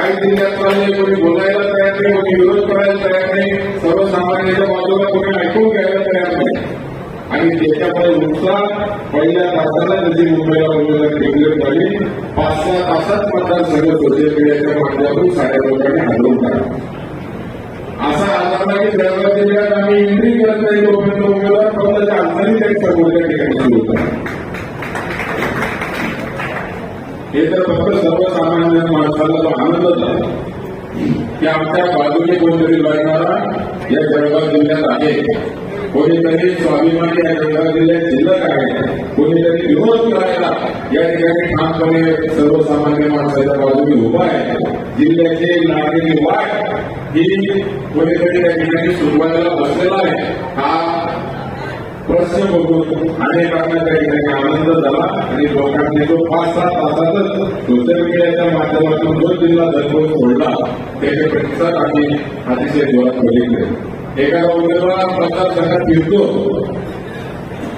काही जिल्ह्यात कोणी बोलायला तयार नाही कोणी विरोध करायला तयार नाही. सर्वसामान्यांच्या बाजूला कोणी ऐकून घ्यायला तयार नाही. आणि त्याच्यामुळे नुकसान पहिल्या तासाला जशी मुंबईला बोलवलं रेग्युलर झाली पाच सहा तासात मतदार मतदारसंघ सोशल मीडियाच्या माध्यमातून साऱ्या लोकांनी हलवून टाकला असा आधार नाही जळगाव जिल्ह्यात आम्ही एंट्री करत नाही तोपर्यंत उमेदवार फक्त त्या अंतरी काही समोरच्या ठिकाणी तर फक्त सर्वसामान्य माणसाला तो आनंद झाला की आमच्या बाजूने कोणतरी लढणारा या जळगाव जिल्ह्यात आहे. कोणीतरी स्वाभिमानी या जळगाव जिल्ह्यात शिल्लक आहे. कोणीतरी विरोध करायला या ठिकाणी ठामपणे सर्वसामान्य माणसाच्या बाजूने उभा आहे. जिल्ह्याचे नागरिक वाट ही कोणीतरी या ठिकाणी सुरुवातीला बसलेला आहे. हा प्रश्न बघून अनेकांना त्या ठिकाणी आनंद झाला आणि लोकांनी तो पाच सात तासातच सोशल मीडियाच्या माध्यमातून जो जिल्हा दररोज सोडला त्याचे प्रतिसाद आम्ही अतिशय जोरात बघितले. एखादा उमेदवार मतदारसंघात फिरतो.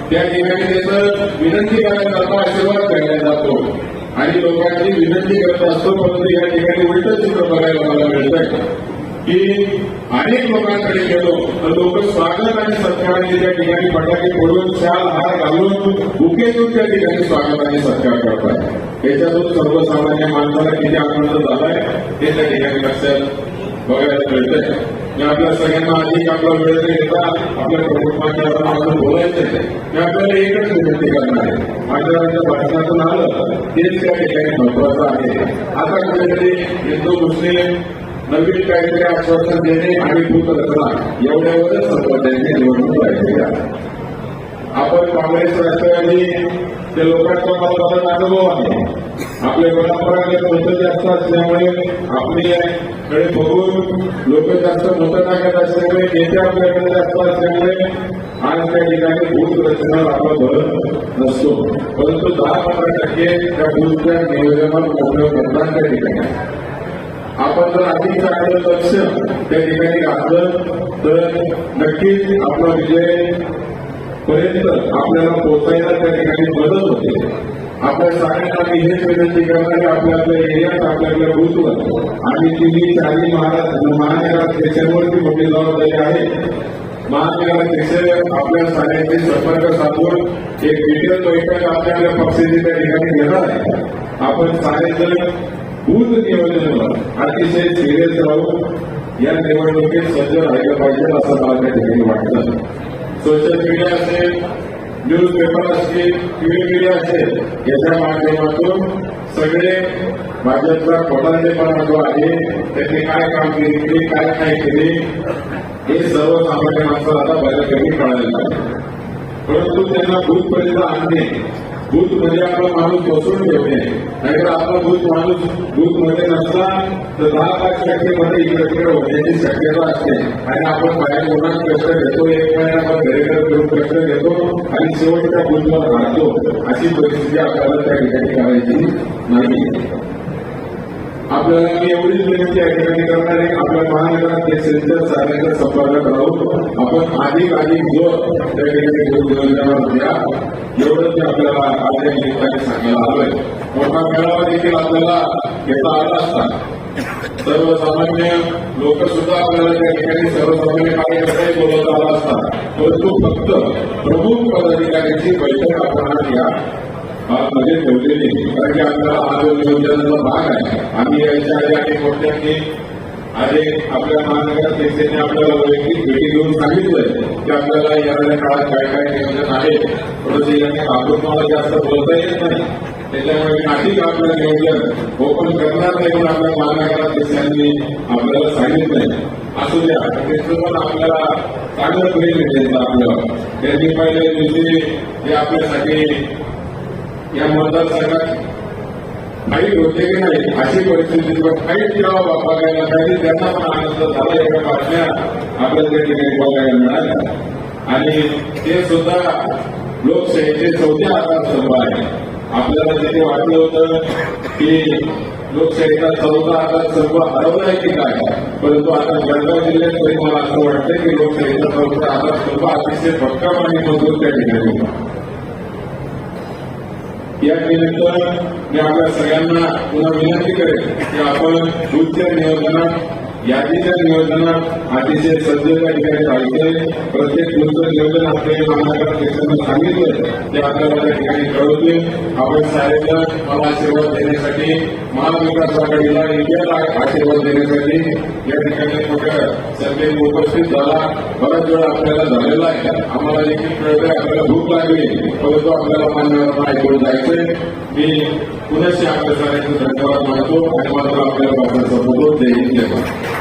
त्या ठिकाणी त्याचं विनंती करण्याकरता आशीर्वाद करण्यात जातो. आणि लोकांची विनंती करत असतो परंतु या ठिकाणी उलट चित्र बघायला मला मिळतंय की अनेक लोकांकडे गेलो. तर लोक स्वागत आणि सत्काराने त्या ठिकाणी फटाके फोडून शाल हार घालून बुके त्या ठिकाणी स्वागत आणि सत्कार करतात. याच्यातून सर्वसामान्य माणसाला किती आनंद झालाय हे त्या ठिकाणी लक्षात बघायला मिळतंय. मी आपल्या सगळ्यांना अधिक आपला वेळ न घेता आपल्या कुटुंबाच्या आपण बोलायचं आहे मी आपल्याला एकच विनंती करणार आहे. माझ्या भाषणातून आलं तेच त्या ठिकाणी महत्वाचं आहे. आता कुठेतरी हिंदू मुस्लिम नवीन काहीतरी आश्वासन देणे आणि भूतरचना एवढ्यावरच संपत्यांची निवडणूक राहिलेली आहे. आपण काँग्रेस राष्ट्रवादी ते लोकांचा मला अनुभव आहे आपले परंपरागत मत जास्त असल्यामुळे आपल्याकडे बघून लोक जास्त मत टाकत असल्यामुळे नेते आपल्याकडे जास्त असल्यामुळे आज त्या ठिकाणी भूत रचना आपला भरत नसतो. परंतु दहा पंधरा टक्के त्या भूतच्या नियोजनात मोठं मतदान त्या ठिकाणी आपण जर अधिक चांगलं लक्ष त्या ठिकाणी घातलं तर नक्कीच आपला विजय पर्यंत आपल्याला पोहोचायला त्या ठिकाणी मदत होते. आपल्या सगळ्यांना मी हेच विनंती करणार की आपल्या आपल्या एरियात आपल्या आपल्या बूथवर आणि तिन्ही चारही महाराज महानगराध्यक्षांवरती मोठी जबाबदारी आहे. महानगराध्यक्ष आपल्या शाळेचे संपर्क साधून एक डिटेल बैठक आपल्या आपल्या पक्षाची त्या ठिकाणी घेणार आहे. आपण सारेजण बूथ नियोजनावर अतिशय सिरियस राहून या निवडणुकीत सज्ज राहिलं पाहिजे असं मला त्या ठिकाणी वाटतं. सोशल मीडिया असेल न्यूज पेपर असतील टीव्ही मीडिया असेल याच्या माध्यमातून सगळे भाजपचा खोटारडेपणा जो आहे त्यांनी काय काम केली काय काय केली हे सर्वसामान्य माणसाला आता बऱ्यापैकी कळायला लागले. परंतु त्यांना भूतपर्यंत आणणे भूत मध्ये आपला माणूस बसून ठेवणे. नाहीतर आपला भूत माणूस भूत मध्ये नसला तर दहा पाच टक्के मध्ये इकडे तिकडे होण्याची शक्यता असते. आणि आपण बाहेर कोणाच कष्ट घेतो एक महिना आपण घरेघर फिरून कष्ट घेतो आणि शेवटच्या भूतवर राहतो. अशी परिस्थिती आपल्याला त्या ठिकाणी करायची नाही. आपल्याला मी एवढीच विनंती या ठिकाणी करणार आहे आपल्या सेंटर सगळ्यांचा संपर्क राहून आपण अधिक अधिक जोर त्या ठिकाणी नियोजनावर द्या एवढंच आपल्याला आज या निमित्ताने सांगायला हवंय. मोठा मेळावा देखील आपल्याला घेता आला असता. सर्वसामान्य लोक सुद्धा आपल्याला त्या ठिकाणी सर्वसामान्य कार्यकर्ते बोलवता आला असता. परंतु फक्त प्रमुख पदाधिकाऱ्यांची बैठक आपण आज घ्या मध्ये ठेवलेले कारण की आपल्याला आरोग्य योजनेचा भाग आहे आम्ही याच्या आधी अनेक मोठ्यांनी आधी आपल्या महानगराध्यक्षांनी आपल्याला वैयक्तिक भेटी घेऊन सांगितलंय की आपल्याला येणाऱ्या काळात काय काय नियोजन आहे. थोडंसं यांनी आपण मला जास्त बोलता येत नाही. त्याच्यामुळे मी अधिक आपलं नियोजन हो ओपन करणार नाही म्हणून आपल्या महानगराध्यक्षांनी आपल्याला सांगितलंय. असू द्या त्याचं पण आपल्याला चांगलं प्रेम आहे त्यांचं आपल्याला त्यांनी पहिल्या दिवशी जे आपल्यासाठी या मतदारसंघात फाईट होते की नाही अशी परिस्थिती फाईट जेव्हा बघायला पाहिजे त्यांना पण आनंद झाला एका बातम्या आपल्या त्या ठिकाणी बघायला मिळाल्या. आणि ते सुद्धा लोकशाहीचे चौथ्या आधारस्तंभ आहे. आपल्याला तिथे वाटलं होतं की लोकशाहीचा चौथा आधारस्तंभ आहे की काय परंतु आता जळगाव जिल्ह्यात तरी मला असं वाटतं की लोकशाहीचा चौथा आधारस्तंभ अतिशय भक्कम आणि मजबूत त्या ठिकाणी होता. या निमित्त मी आपल्या सगळ्यांना पुन्हा विनंती करेन की आपण उच्च नियोजनात यादीच्या नियोजनात अतिशय सज्जता ठिकाणी पाहिजे प्रत्येक दूधचं नियोजन आपल्याला महानगराध्यक्षांना सांगितलं ते आपल्याला त्या ठिकाणी कळवतील आपण शाळेला मला आशीर्वाद देण्यासाठी महाविकास आघाडीला इंडियाला आशीर्वाद देण्यासाठी या ठिकाणी मोठ्या संख्येने उपस्थित झाला. बराच वेळ आपल्याला झालेला आहे. आम्हाला देखील कळलं आपल्याला भूक लागली. परंतु आपल्याला मान्यवर ऐकून जायचंय. मी पुनश्च आपल्या साऱ्यांचे धन्यवाद मानतो आणि मात्र आपल्याला भाषण संपवतो देईल हिंद